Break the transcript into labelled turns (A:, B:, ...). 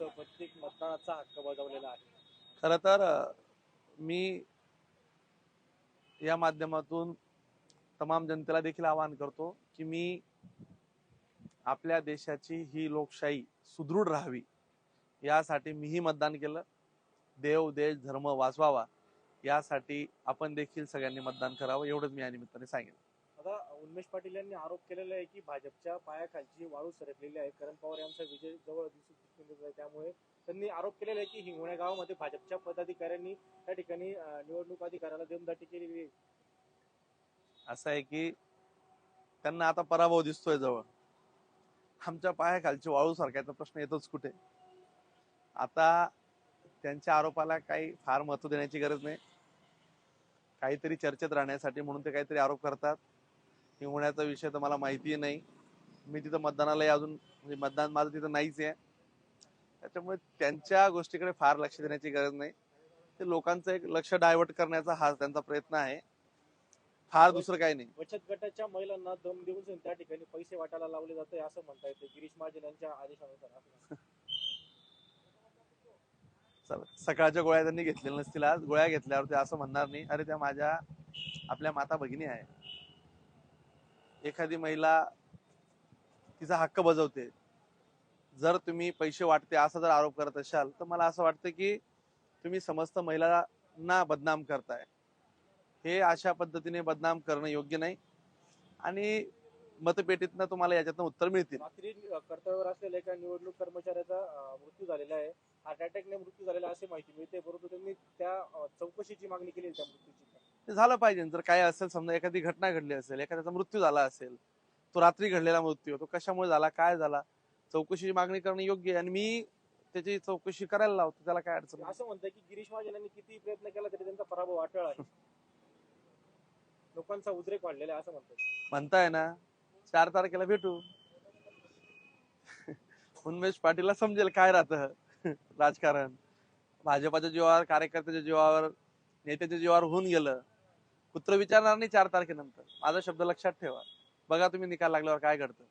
A: आणि प्रत्येक मतदानाचा हक्क बजावलेला आहे.
B: खर तर मी या माध्यमातून तमाम जनतेला देखील आवाहन करतो की मी आपल्या देशाची ही लोकशाही सुदृढ राहावी. यासाठी मीही मतदान केलं. देव देश धर्म वाचवावा. यासाठी आपण देखील सगळ्यांनी मतदान करावं एवढंच मी या निमित्ताने सांगेन.
A: आता उन्मेष पाटील यांनी आरोप केलेला आहे की भाजपच्या पायाखालची वाळू सरकलेली आहे. करण पवार यांचा विजय जवळ दिसून येत आहे. त्यामुळे त्यांनी आरोप केलेला आहे की हिंगोण्या गावामध्ये भाजपच्या पदाधिकाऱ्यांनी त्या ठिकाणी निवडणूक अधिकाऱ्याला देमदाटी केलेली आहे.
B: असं आहे की त्यांना आता पराभव दिसतोय जवळ. आमच्या पायाखालची वाळू सारख्याचा प्रश्न येतोच कुठे? आता त्यांच्या आरोपाला काही फार महत्त्व देण्याची गरज नाही. काहीतरी चर्चेत राहण्यासाठी म्हणून ते काहीतरी आरोप करतात. हिंगण्याचा विषय तर मला माहिती नाही. मी तिथं मतदानालाही अजून म्हणजे मतदान माझं तिथं नाहीच आहे. त्याच्यामुळे त्यांच्या गोष्टीकडे फार लक्ष देण्याची गरज नाही. ते लोकांचं एक लक्ष डायव्हर्ट करण्याचा हा त्यांचा प्रयत्न आहे. फार दुसरं काही नाही.
A: बचत गटाच्या महिलांना दम देऊन त्या ठिकाणी पैसे वाटायला लावले जाते असं म्हणता येते. गिरीश महाजन यांच्या आदेशानुसार
B: सकाळच्या गोळ्या त्यांनी घेतलेल्या नसतील आज. गोळ्या घेतल्यावर ते असं म्हणणार नाही. अरे त्या माझ्या आपल्या माता भगिनी आहे. एखादी महिला तिचा हक्क बजावते. जर तुम्ही पैसे वाटते असा जर आरोप करत असाल तर मला असं वाटतं की तुम्ही समस्त महिलांना बदनाम करताय. हे अशा पद्धतीने बदनाम करणं योग्य नाही. आणि मतपेटीतनं तुम्हाला याच्यातनं उत्तर मिळतील.
A: कर्तव्यावर असलेल्या एका निवडणूक कर्मचाऱ्याचा मृत्यू झालेला आहे. हार्ट अटॅकने मृत्यू झालेला अशी माहिती मिळते परंतु त्यांनी त्या चौकशीची मागणी केली त्या मृत्यूची.
B: ते झालं पाहिजे. जर काय असेल समजा एखादी घटना घडली असेल एखाद्याचा मृत्यू झाला असेल तो रात्री घडलेला मृत्यू तो कशामुळे झाला काय झाला चौकशीची मागणी करणं योग्य आहे आणि मी त्याची चौकशी करायला लावतो त्याला काय अडचण.
A: असं म्हणतंय की गिरीश महाजन यांनी किती प्रयत्न केला तरी त्यांचा पराभव वाटळ आहे. लोकांचा उद्रेक वाढलेला आहे असं म्हणतात
B: म्हणताय ना चार तारखेला भेटू. उन्मेष पाटीलला समजेल काय राहतं राजकारण. भाजपाच्या जीवावर कार्यकर्त्याच्या जीवावर नेत्याच्या जीवावर होऊन गेलं. कुत्र विचारणार नाही चार तारखेनंतर. माझा शब्द लक्षात ठेवा. बघा तुम्ही निकाल लागल्यावर काय घडतं.